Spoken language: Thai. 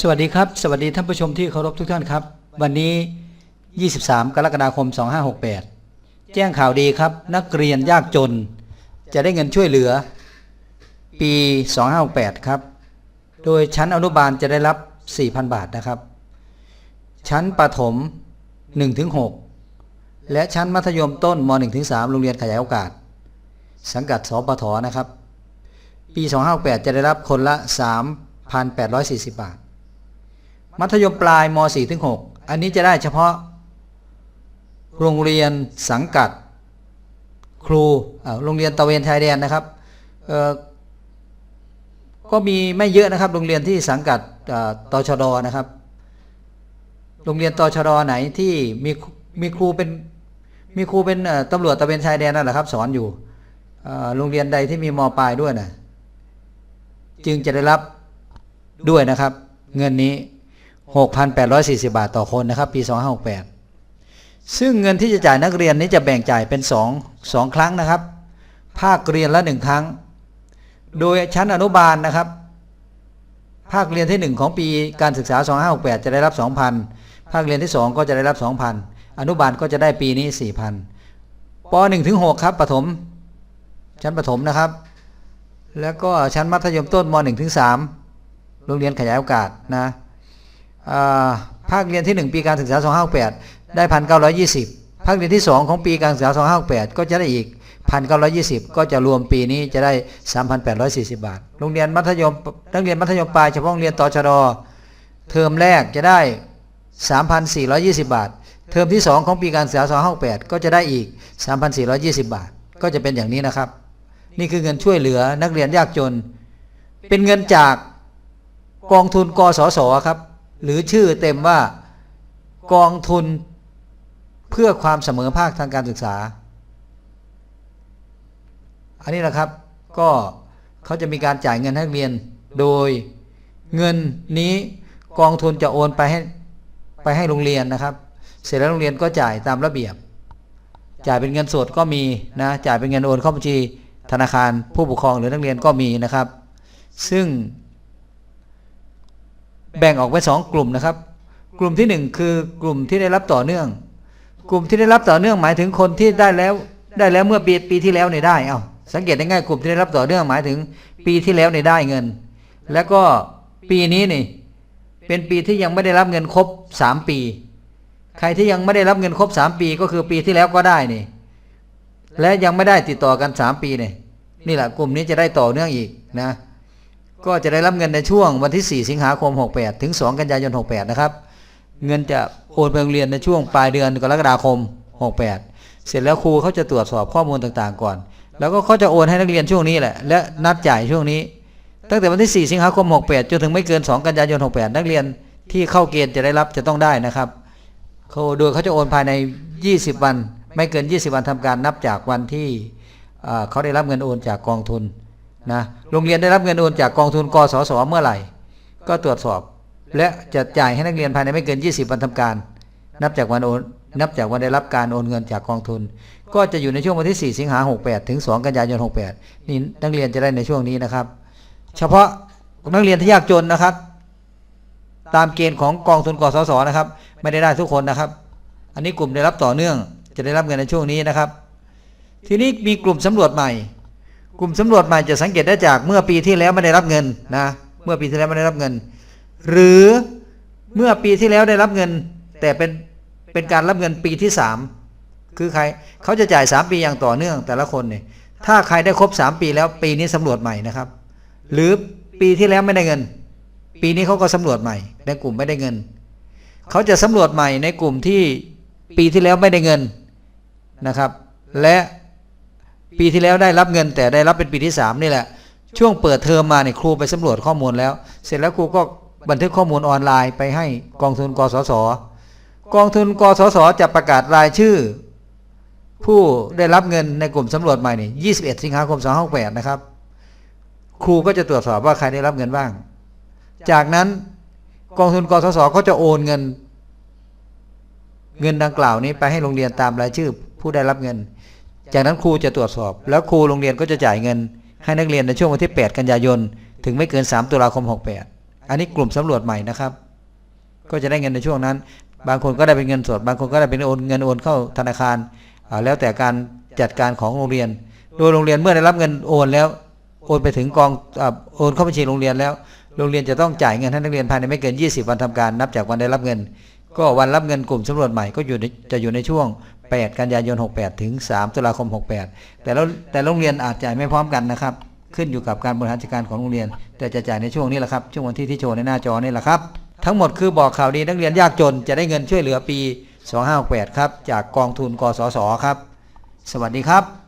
สวัสดีครับ สวัสดีท่านผู้ชมที่เคารพทุกท่านครับ วันนี้ 23 กรกฎาคม 2568 แจ้งข่าวดีครับ นักเรียนยากจน จะได้เงินช่วยเหลือ ปี 2568 ครับ โดยชั้นอนุบาลจะได้รับ 4,000 บาทนะครับ ชั้นประถม 1-6 และชั้นมัธยมต้นม 1-3 โรงเรียนขยายโอกาส สังกัดสปทนะครับ ปี 2568 จะได้รับคนละ 3,840 บาท มัธยมปลายม 4 ถึง6อันนี้จะได้เฉพาะ โรงเรียนสังกัด ครูโรงเรียนตะเวนชายแดนนะครับก็มีไม่เยอะนะครับ โรงเรียนที่สังกัดตชดนะครับ โรงเรียนตชดไหนที่มีมีครูเป็นมีครูเป็นตำรวจตะเวนชายแดนนั่นแหละครับ สอนอยู่โรงเรียนใดที่มีมปลายด้วยนะจึงจะได้รับด้วยนะครับ เงินนี้ 6,840 บาทต่อคนนะครับ ปี 2568 ซึ่งเงินที่จะจ่ายนักเรียนนี้จะแบ่งจ่ายเป็น 2 2 ครั้งนะครับ ภาคเรียนละ 1 ครั้ง โดยชั้นอนุบาลนะครับ ภาคเรียนที่ 1 ของปีการศึกษา 2568 จะได้รับ 2,000 ภาคเรียนที่ 2 ก็จะได้รับ 2,000 อนุบาลก็จะได้ปีนี้ 4,000ป .1 ถึง 6 ครับประถมชั้นประถมนะครับ แล้วก็ชั้นมัธยมต้นม .1 ถึง 3 โรงเรียนขยายโอกาสนะ ภาคเรียนที่ 1 ปีการศึกษา 2568ได้ 1,920 ภาคเรียนที่ 2 ของปีการศึกษา 2568ก็จะได้อีก 1,920 ก็จะรวมปีนี้จะได้ 3,840 บาท โรงเรียนมัธยมนักเรียนมัธยมปลายเฉพาะโรงเรียนตชดเทอมแรกจะได้ 3,420 บาท เทอมที่ 2 ของปีการศึกษา 2568ก็จะได้อีก 3,420 บาท ก็จะเป็นอย่างนี้นะครับ นี่คือเงินช่วยเหลือนักเรียนยากจน เป็นเงินจากกองทุนกสศครับ หรือชื่อเต็มว่ากองทุนเพื่อความเสมอภาคทางการศึกษา อันนี้แหละครับก็เขาจะมีการจ่ายเงินให้นักเรียน โดยเงินนี้กองทุนจะโอนไปให้ไปให้โรงเรียนนะครับ เสร็จแล้วโรงเรียนก็จ่ายตามระเบียบ จ่ายเป็นเงินสดก็มีนะจ่ายเป็นเงินโอนเข้าบัญชีธนาคารผู้ปกครองหรือนักเรียนก็มีนะครับ ซึ่ง แบ่งออกเป็นสองกลุ่มนะครับ กลุ่มที่หนึ่งคือกลุ่มที่ได้รับต่อเนื่อง กลุ่มที่ได้รับต่อเนื่องหมายถึงคนที่ได้แล้ว ได้แล้วเมื่อปีปีที่แล้วเนี่ยได้เอาสังเกตได้ง่ายกลุ่มที่ได้รับต่อเนื่องหมายถึงปีที่แล้วเนี่ยได้เงิน แล้วก็ปีนี้นี่ เป็นปีที่ยังไม่ได้รับเงินครบสามปี ใครที่ยังไม่ได้รับเงินครบสามปีก็คือปีที่แล้วก็ได้นี่ และยังไม่ได้ติดต่อกันสามปีเนี่ยนี่แหละกลุ่มนี้จะได้ต่อเนื่องอีกนะ ก็จะได้รับเงินในช่วงวันที่ 4 สิงหาคม 68 ถึง 2 กันยายน 68 นะครับ เงินจะโอนไปโรงเรียนในช่วงปลายเดือนกรกฎาคม 68 เสร็จแล้วครูเขาจะตรวจสอบข้อมูลต่างๆ ก่อน แล้วก็เขาจะโอนให้นักเรียนช่วงนี้แหละ และนัดจ่ายช่วงนี้ ตั้งแต่วันที่ 4 สิงหาคม 68 จนถึงไม่เกิน 2 กันยายน 68 นักเรียนที่เข้าเกณฑ์จะได้รับจะต้องได้นะครับเขาโดยเขาจะโอนภายใน 20 วัน ไม่เกิน 20 วันทำการนับจากวันที่เขาได้รับเงินโอนจากกองทุน นะโรงเรียนได้รับเงินโอนจากกองทุนกสศเมื่อไหร่ ก็ตรวจสอบ และจะจ่ายให้นักเรียนภายในไม่เกิน 20 วันทำการ นับจากวันโอนนับจากวันได้รับการโอนเงินจากกองทุน ก็จะอยู่ในช่วงวันที่ 4 สิงหา68 ถึง 2 กันยายน 68 นี่นักเรียนจะได้ในช่วงนี้นะครับ เฉพาะนักเรียนที่ยากจนนะครับ ตามเกณฑ์ของกองทุนกสศนะครับ ไม่ได้ได้ทุกคนนะครับ อันนี้กลุ่มได้รับต่อเนื่อง จะได้รับเงินในช่วงนี้นะครับ ทีนี้มีกลุ่มสำรวจใหม่ กลุ่มสำรวจใหม่จะสังเกตได้จากเมื่อปีที่แล้วไม่ได้รับเงินนะเมื่อปีที่แล้วไม่ได้รับเงิน หรือเมื่อปีที่แล้วได้รับเงิน แต่เป็นเป็นการรับเงินปีที่สามคือใครเขาจะจ่ายสามปีอย่างต่อเนื่องแต่ละคนเนี่ยถ้าใครได้ครบสามปีแล้วปีนี้สำรวจใหม่นะครับ หรือปีที่แล้วไม่ได้เงิน ปีนี้เขาก็สำรวจใหม่ในกลุ่มไม่ได้เงินเขาจะสำรวจใหม่ในกลุ่มที่ปีที่แล้วไม่ได้เงินนะครับ และ ปีที่แล้วได้รับเงินแต่ได้รับเป็นปีที่สามนี่แหละ ช่วงเปิดเทอมมาเนี่ยครูไปสำรวจข้อมูลแล้ว เสร็จแล้วครูก็บันทึกข้อมูลออนไลน์ไปให้กองทุนกสศกองทุนกสศจะประกาศรายชื่อ ผู้ได้รับเงินในกลุ่มสำรวจใหม่นี่21 สิงหาคม2568นะครับ ครูก็จะตรวจสอบว่าใครได้รับเงินบ้าง จากนั้นกองทุนกสศก็จะโอนเงิน เงินดังกล่าวนี้ไปให้โรงเรียนตามรายชื่อผู้ได้รับเงิน จากนั้นครูจะตรวจสอบ แล้วครูโรงเรียนก็จะจ่ายเงิน ให้นักเรียนในช่วงวันที่ 8 กันยายน ถึงไม่เกิน 3 ตุลาคม 68 อันนี้กลุ่มสำรวจใหม่นะครับ ก็จะได้เงินในช่วงนั้น บางคนก็ได้เป็นเงินสด บางคนก็ได้เป็นโอนเงินโอนเข้าธนาคาร แล้วแต่การจัดการของโรงเรียน โดยโรงเรียนเมื่อได้รับเงินโอนแล้ว โอนไปถึงกองอโอนเข้าบัญชีโรงเรียนแล้ว โรงเรียนจะต้องจ่ายเงินให้นักเรียนภายในไม่เกิน 20 วันทำการนับจากวันได้รับเงิน ก็วันรับเงินกลุ่มสำรวจใหม่ก็อยู่จะอยู่ในช่วง 8 กันยายน 68 ถึง 3 ตุลาคม 68 แต่แล้วแต่โรงเรียนอาจจ่ายไม่พร้อมกันนะครับ ขึ้นอยู่กับการบริหารจัดการของโรงเรียน แต่จะจ่ายในช่วงนี้แหละครับ ช่วงวันที่ที่โชว์ในหน้าจอนี่แหละครับ ทั้งหมดคือบอกข่าวดีนักเรียนยากจนจะได้เงินช่วยเหลือปี 2568 ครับ จากกองทุนกสศครับ สวัสดีครับ